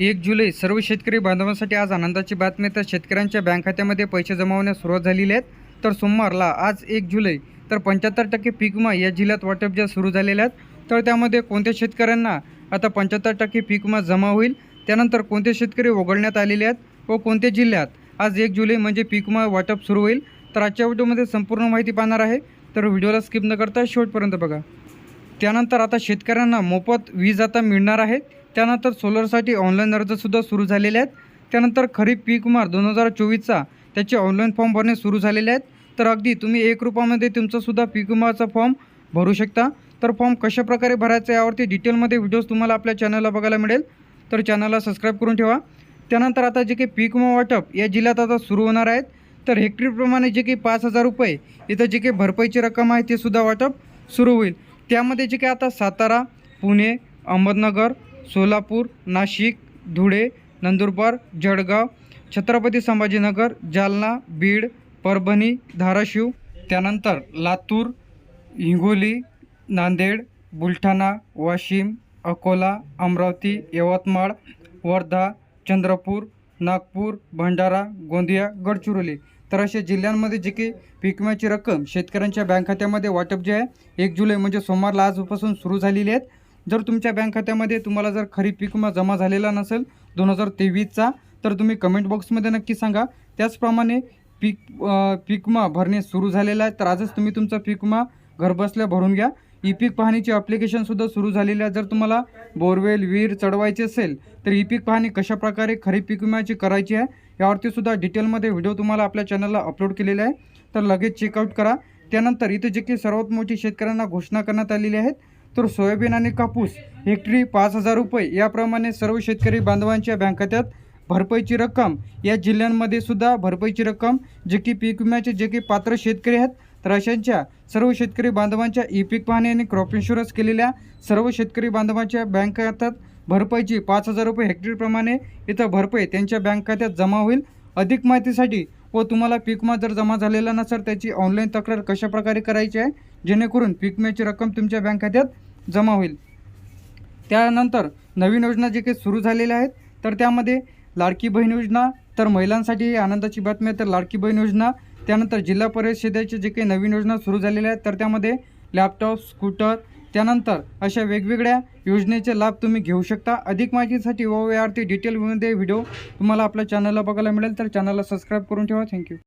एक जुलै सर्व शेतकरी बांधवांसाठी आज आनंदाची बातमी तर शेतकऱ्यांच्या बँक खात्यामध्ये पैसे जमावण्यास सुरुवात झालेली आहेत. तर सोमवारला आज एक जुलै तर पंच्याहत्तर टक्के पीक विमा या जिल्ह्यात वाटप ज्या सुरू झालेल्या आहेत तर त्यामध्ये कोणत्या शेतकऱ्यांना आता पंच्याहत्तर टक्के पीक विमा जमा होईल? त्यानंतर कोणते शेतकरी वगळण्यात आलेले आहेत व कोणत्या जिल्ह्यात आज एक जुलै म्हणजे पीक विमा वाटप सुरू होईल? तर आजच्या व्हिडिओमध्ये संपूर्ण माहिती पाहणार आहे. तर व्हिडिओला स्किप न करता शेवटपर्यंत बघा. त्यानंतर आता शेतकऱ्यांना मोफत वीज आता मिळणार आहे. त्यानंतर सोलरसाठी ऑनलाईन अर्जसुद्धा सुरू झालेले आहेत. त्यानंतर खरीप पीक मार दोन हजार चोवीसचा त्याचे ऑनलाईन फॉर्म भरणे सुरू झालेले आहेत. तर अगदी तुम्ही एक रुपयामध्ये तुमचासुद्धा पीक विमाचा फॉर्म भरू शकता. तर फॉर्म कशाप्रकारे भरायचा यावरती डिटेलमध्ये व्हिडिओज तुम्हाला आपल्या चॅनलला बघायला मिळेल. तर चॅनलला सबस्क्राईब करून ठेवा. त्यानंतर आता जे काही पीक विमा वाटप या जिल्ह्यात आता सुरू होणार आहेत. तर हेक्टरीप्रमाणे जे काही पाच हजार रुपये इथं जे काही भरपाईची रक्कम आहे ते सुद्धा वाटप सुरू होईल. त्यामध्ये जे काही आता सातारा पुणे अहमदनगर सोलापूर नाशिक धुळे नंदुरबार जळगाव छत्रपती संभाजीनगर जालना बीड परभणी धाराशिव त्यानंतर लातूर हिंगोली नांदेड बुलढाणा वाशिम अकोला अमरावती यवतमाळ वर्धा चंद्रपूर नागपूर भंडारा गोंदिया गडचिरोली. तर अशा जिल्ह्यांमध्ये जे काही पीक विम्याची रक्कम शेतकऱ्यांच्या बँक खात्यामध्ये वाटप जे आहे एक जुलै म्हणजे सोमवारला आजपासून सुरू झालेली आहेत जर तुमच्या बँक खात्यामध्ये तुम्हाला जर खरीप पीक विमा जमा झालेला नसेल दोन हजार तेवीसचा तर तुम्ही कमेंट बॉक्समध्ये नक्की सांगा. त्याचप्रमाणे पीक पीक विमा भरणे सुरू झालेला आहे तर आजच तुम्ही तुमचा पीक विमा घरबसल्या भरून घ्या. ई पीक पाहणीची ॲप्लिकेशनसुद्धा सुरू झालेली आहे. जर तुम्हाला बोरवेल विहीर चढवायची असेल तर ई पीक पाहणी कशाप्रकारे खरीप पीक विम्याची करायची आहे यावरती सुद्धा डिटेलमध्ये व्हिडिओ तुम्हाला आपल्या चॅनलला अपलोड केलेला आहे. तर लगेच चेकआउट करा. त्यानंतर इथे जे काही सर्वात मोठी शेतकऱ्यांना घोषणा करण्यात आलेली आहेत तर सोयाबीन आणि कापूस हेक्टरी पाच हजार रुपये. याप्रमाणे सर्व शेतकरी बांधवांच्या बँक खात्यात भरपाईची रक्कम. या जिल्ह्यांमध्ये सुद्धा भरपाईची रक्कम जे की पीक विम्याचे जे की पात्र शेतकरी आहेत तर अशांच्या सर्व शेतकरी बांधवांच्या ई पीक पाहणी आणि क्रॉप इन्शुरन्स केलेल्या सर्व शेतकरी बांधवांच्या बँक खात्यात भरपाईची पाच हजार रुपये हेक्टरीप्रमाणे इथं भरपाई त्यांच्या बँक खात्यात जमा होईल. अधिक माहितीसाठी व तुम्हाला पीकमा जर जमा झालेला नसेल त्याची ऑनलाईन तक्रार कशाप्रकारे करायची आहे? जेणेकरून पीकम्याची रक्कम तुमच्या बँक खात्यात जमा होईल. त्यानंतर नवीन योजना जे काही सुरू झालेल्या आहेत तर त्यामध्ये लाडकी बहीण योजना तर महिलांसाठी आनंदाची बातमी आहे तर लाडकी बहीण योजना त्यानंतर जिल्हा परिषदेचे जे काही नवीन योजना सुरू झालेल्या आहेत तर त्यामध्ये लॅपटॉप स्कूटर त्यानंतर अशा वेगवेगळ्या योजनेचे लाभ तुम्ही घेऊ शकता. अधिक माहितीसाठी व यावरती डिटेलमध्ये व्हिडिओ तुम्हाला आपल्या चॅनलला बघायला मिळेल. तर चॅनलला सबस्क्राईब करून ठेवा. थँक्यू